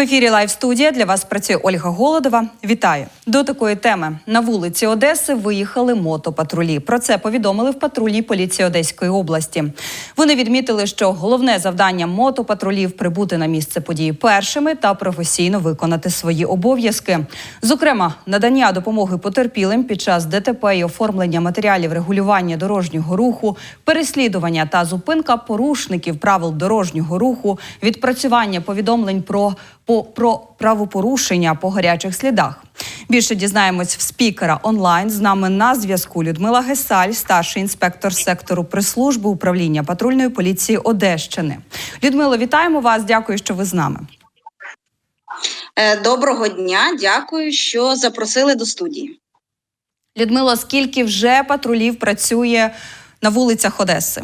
ефірі Лайв студія для вас працює Ольга Голодова. Вітаю до такої теми на вулиці Одеси. Виїхали мотопатрулі. Про це повідомили в патрульній поліції Одеської області. Вони відмітили, що головне завдання мотопатрулів прибути на місце події першими та професійно виконати свої обов'язки. Зокрема, надання допомоги потерпілим під час ДТП і оформлення матеріалів регулювання дорожнього руху, переслідування та зупинка порушників правил дорожнього руху, відпрацювання повідомлень про, по, про правопорушення по гарячих слідах. Більше дізнаємось в спікера онлайн. З нами на зв'язку Людмила Гесаль, старший інспектор сектору прес-служби управління патрульної поліції Одещини. Людмило, вітаємо вас. Дякую, що ви з нами. Е, Доброго дня, дякую, що запросили до студії. Людмило, скільки вже патрулів працює на вулицях Одеси?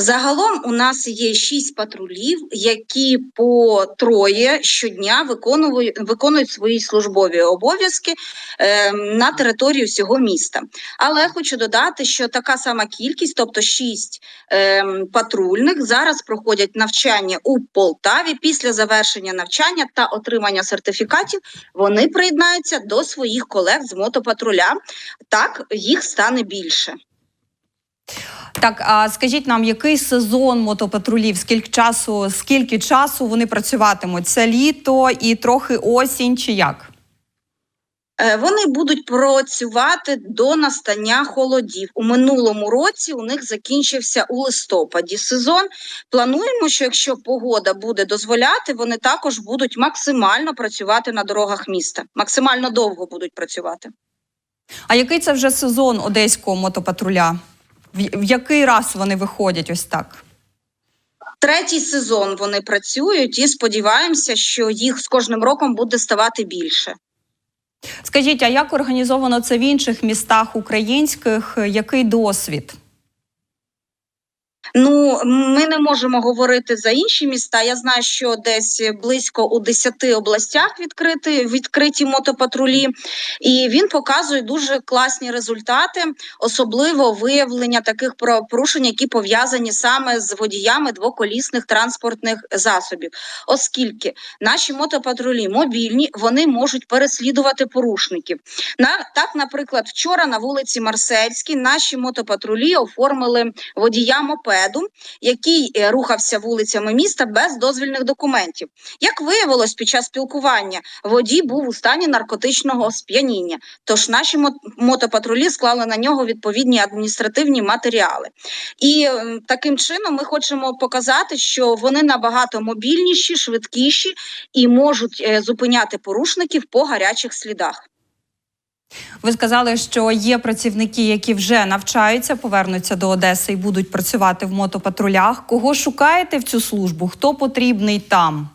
Загалом у нас є шість патрулів, які по троє щодня виконують, виконують свої службові обов'язки е, на території всього міста. Але хочу додати, що така сама кількість, тобто шість е, патрульних, зараз проходять навчання у Полтаві. Після завершення навчання та отримання сертифікатів вони приєднаються до своїх колег з мотопатруля. Так їх стане більше. Так, а скажіть нам, який сезон мотопатрулів? Скільки часу, скільки часу вони працюватимуть? Це літо і трохи осінь, чи як? Е, Вони будуть працювати до настання холодів. У минулому році у них закінчився у листопаді сезон. Плануємо, що якщо погода буде дозволяти, вони також будуть максимально працювати на дорогах міста. Максимально довго будуть працювати. А який це вже сезон одеського мотопатруля? В який раз вони виходять ось так? Третій сезон вони працюють і сподіваємося, що їх з кожним роком буде ставати більше. Скажіть, а як організовано це в інших містах українських? Який досвід? Ну, ми не можемо говорити за інші міста. Я знаю, що десь близько у 10 областях відкриті, відкриті мотопатрулі, і він показує дуже класні результати, особливо виявлення таких правопорушень, які пов'язані саме з водіями двоколісних транспортних засобів, оскільки наші мотопатрулі мобільні, вони можуть переслідувати порушників. На так, наприклад, вчора на вулиці Марсельській наші мотопатрулі оформили водія мопеду, який е, рухався вулицями міста без дозвільних документів. Як виявилось під час спілкування, водій був у стані наркотичного сп'яніння. Тож наші мотопатрулі склали на нього відповідні адміністративні матеріали. І таким чином ми хочемо показати, що вони набагато мобільніші, швидкіші і можуть е, зупиняти порушників по гарячих слідах. Ви сказали, що є працівники, які вже навчаються, повернуться до Одеси і будуть працювати в мотопатрулях. Кого шукаєте в цю службу? Хто потрібний там?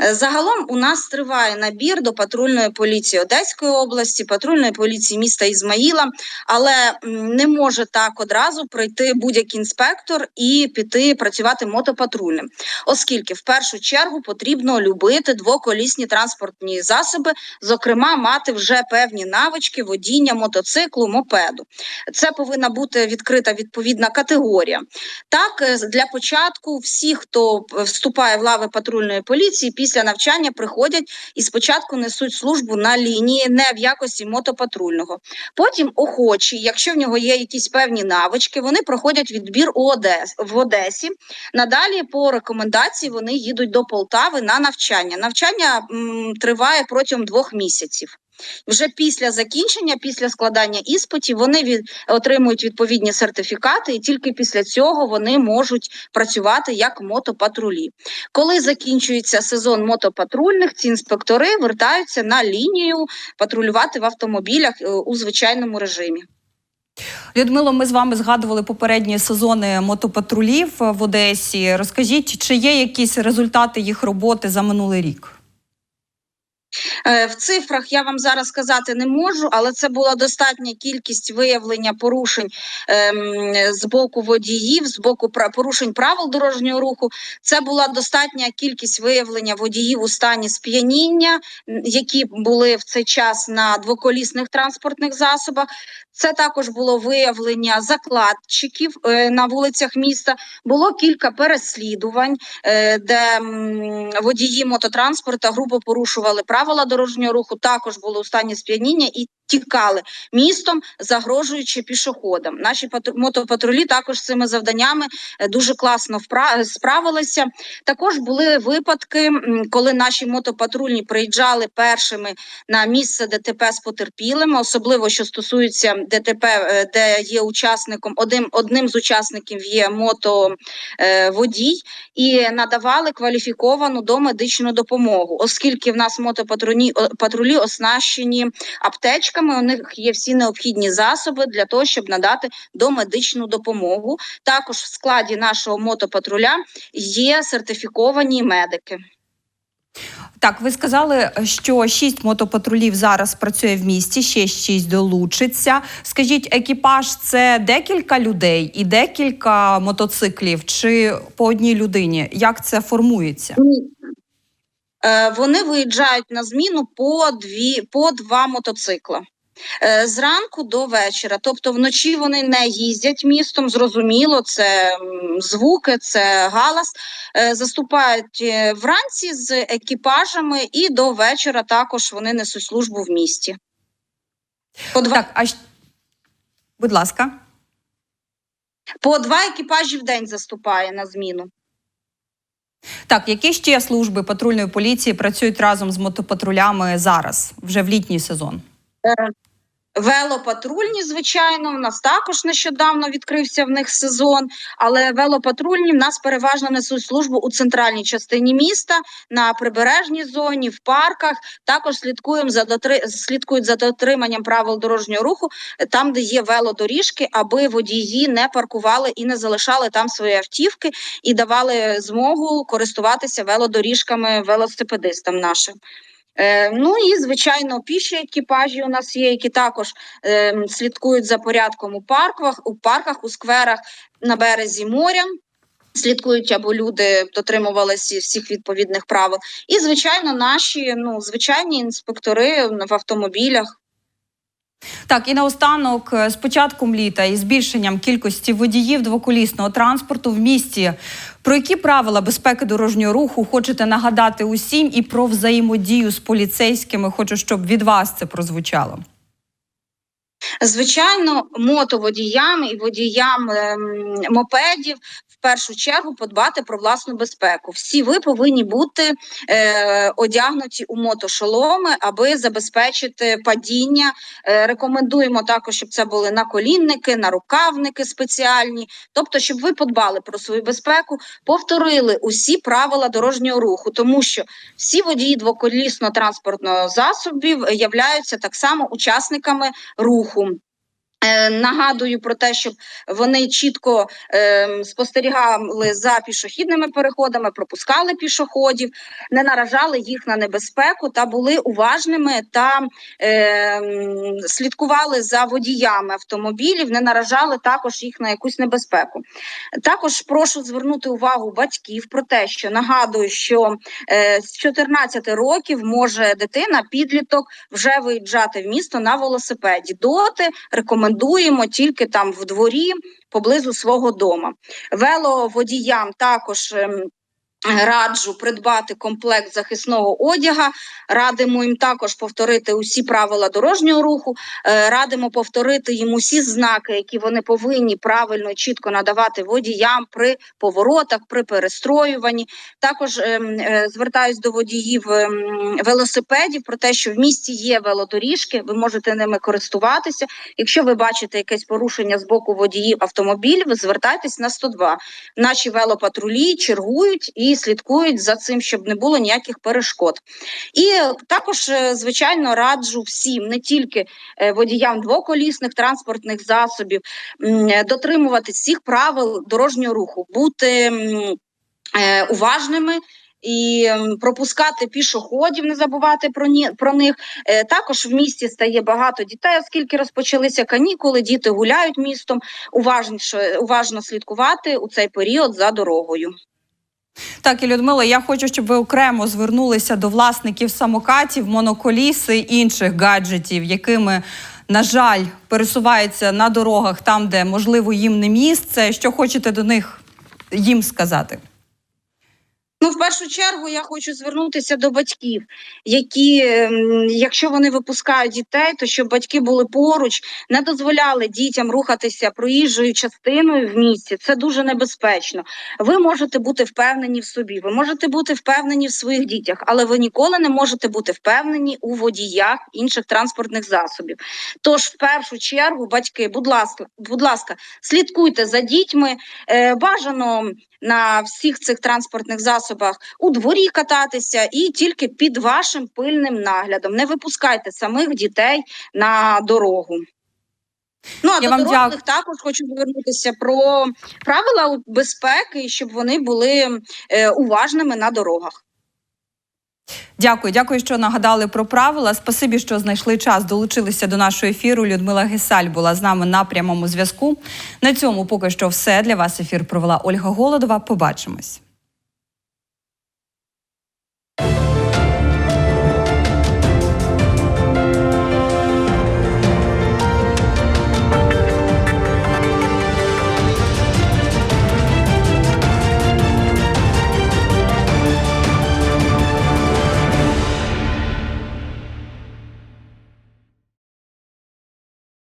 Е, Загалом у нас триває набір до патрульної поліції Одеської області, патрульної поліції міста Ізмаїла, але не може так одразу пройти будь-який інспектор і піти працювати мотопатрульним, оскільки в першу чергу потрібно любити двоколісні транспортні засоби, зокрема мати вже певні навички водіння мотоциклу, мопеду. Це повинна бути відкрита відповідна категорія. Так, е, для початку всі, хто е, вступає в лави патрульної поліції, після навчання приходять і спочатку несуть службу на лінії, не в якості мотопатрульного. Потім охочі, якщо в нього є якісь певні навички, вони проходять відбір у Одес, в Одесі. Надалі по рекомендації вони їдуть до Полтави на навчання. Навчання м, триває протягом двох місяців. Вже після закінчення, після складання іспитів, вони від, отримують відповідні сертифікати, і тільки після цього вони можуть працювати як мотопатрулі. Коли закінчується сезон мотопатрульних, ці інспектори вертаються на лінію патрулювати в автомобілях е, у звичайному режимі. Людмило, ми з вами згадували попередні сезони мотопатрулів в Одесі. Розкажіть, чи є якісь результати їх роботи за минулий рік? Е, В цифрах я вам зараз сказати не можу, але це була достатня кількість виявлення порушень ем, з боку водіїв, з боку порушень правил дорожнього руху. Це була достатня кількість виявлення водіїв у стані сп'яніння, які були в цей час на двоколісних транспортних засобах. Це також було виявлення закладчиків е, на вулицях міста. Було кілька переслідувань, е, де водії мототранспорта грубо порушували правила дорожнього руху. Також були у стані сп'яніння і тікали містом, загрожуючи пішоходам. Наші патру- мотопатрулі також цими завданнями е, дуже класно впра- справилися. Також були випадки, коли наші мотопатрульні приїжджали першими на місце ДТП з потерпілими, особливо що стосується ДТП, е, де є учасником, одним одним з учасників є мотоводій, і надавали кваліфіковану домедичну допомогу, оскільки в нас мотопатрулі патрулі оснащені аптечками. У них є всі необхідні засоби для того, щоб надати домедичну допомогу. Також в складі нашого мотопатруля є сертифіковані медики. Так, ви сказали, що шість мотопатрулів зараз працює в місті, ще шість долучиться. Скажіть, екіпаж це декілька людей і декілька мотоциклів, чи по одній людині? Як це формується? Вони виїжджають на зміну по дві по два мотоцикла. Е, Зранку до вечора, тобто вночі вони не їздять містом. Зрозуміло, це звуки, це галас. Е, Заступають е, вранці з екіпажами, і до вечора також вони несуть службу в місті. По два, Так, а будь ласка. по два екіпажі в день заступає на зміну. Так, які ще служби патрульної поліції працюють разом з мотопатрулями зараз, вже в літній сезон? Велопатрульні, звичайно, в нас також нещодавно відкрився в них сезон, але велопатрульні в нас переважно несуть службу у центральній частині міста, на прибережній зоні, в парках. Також слідкуємо за дотри... слідкують за дотриманням правил дорожнього руху е, там, де є велодоріжки, аби водії не паркували і не залишали там свої автівки і давали змогу користуватися велодоріжками велосипедистам нашим. Е, ну і звичайно, піші екіпажі у нас є, які також е, слідкують за порядком у парках, у парках, у скверах на березі моря. Слідкують, або люди дотримувалися всіх відповідних правил. І, звичайно, наші ну звичайні інспектори в автомобілях. Так, і наостанок, е, з початком літа і збільшенням кількості водіїв двоколісного транспорту в місті. Про які правила безпеки дорожнього руху хочете нагадати усім і про взаємодію з поліцейськими? Хочу, щоб від вас це прозвучало. Звичайно, мотоводіям і водіям ем, мопедів першу чергу подбати про власну безпеку. Всі ви повинні бути е, одягнуті у мотошоломи, аби забезпечити падіння. Е, рекомендуємо також, щоб це були наколінники, нарукавники спеціальні, тобто, щоб ви подбали про свою безпеку, повторили усі правила дорожнього руху, тому що всі водії двоколісного транспортного засобів являються так само учасниками руху. Е, Нагадую про те, щоб вони чітко е, спостерігали за пішохідними переходами, пропускали пішоходів, не наражали їх на небезпеку та були уважними та е, слідкували за водіями автомобілів, не наражали також їх на якусь небезпеку. Також прошу звернути увагу батьків про те, що нагадую, що е, з 14 років може дитина, підліток вже виїжджати в місто на велосипеді. Доти рекомендуємо тільки там в дворі поблизу свого дома. Веловодіям також. Раджу придбати комплект захисного одяга, радимо їм також повторити усі правила дорожнього руху, е, радимо повторити їм усі знаки, які вони повинні правильно чітко надавати водіям при поворотах, при перестроюванні. Також ем, е, звертаюсь до водіїв велосипедів про те, що в місті є велодоріжки, ви можете ними користуватися. Якщо ви бачите якесь порушення з боку водіїв автомобілів, ви звертайтесь на 102. Наші велопатрулі чергують і слідкують за цим, щоб не було ніяких перешкод. І також, е, звичайно, раджу всім, не тільки е, водіям двоколісних транспортних засобів, е, всіх правил дорожнього руху, бути уважними і пропускати пішоходів, не забувати про ні про них. Також в місті стає багато дітей, оскільки розпочалися канікули. Діти гуляють містом. Уважніше уважно слідкувати у цей період за дорогою. Так, і Людмила, я хочу, щоб ви окремо звернулися до власників самокатів, моноколіси і інших гаджетів, якими, на жаль, пересуваються на дорогах там, де можливо їм не місце. Що хочете до них їм сказати? Ну, в першу чергу я хочу звернутися до батьків, які, ем, якщо вони випускають дітей, то щоб батьки були поруч, не дозволяли дітям рухатися проїжджою частиною в місті. Це дуже небезпечно. Ви можете бути впевнені в собі, ви можете бути впевнені в своїх дітях, але ви ніколи не можете бути впевнені у водіях інших транспортних засобів. Тож, в першу чергу, батьки, будь ласка, будь ласка, слідкуйте за дітьми. Е, бажано на всіх цих транспортних засобах у дворі кататися і тільки під вашим пильним наглядом. Не випускайте самих дітей на дорогу. Ну а Я до вам дорослих дяк- також хочу звернутися про правила безпеки, щоб вони були е, уважними на дорогах. Дякую, дякую, що нагадали про правила. Спасибі, що знайшли час, долучилися до нашого ефіру. Людмила Гесаль була з нами на прямому зв'язку. На цьому поки що все для вас. Ефір провела Ольга Голодова. Побачимось.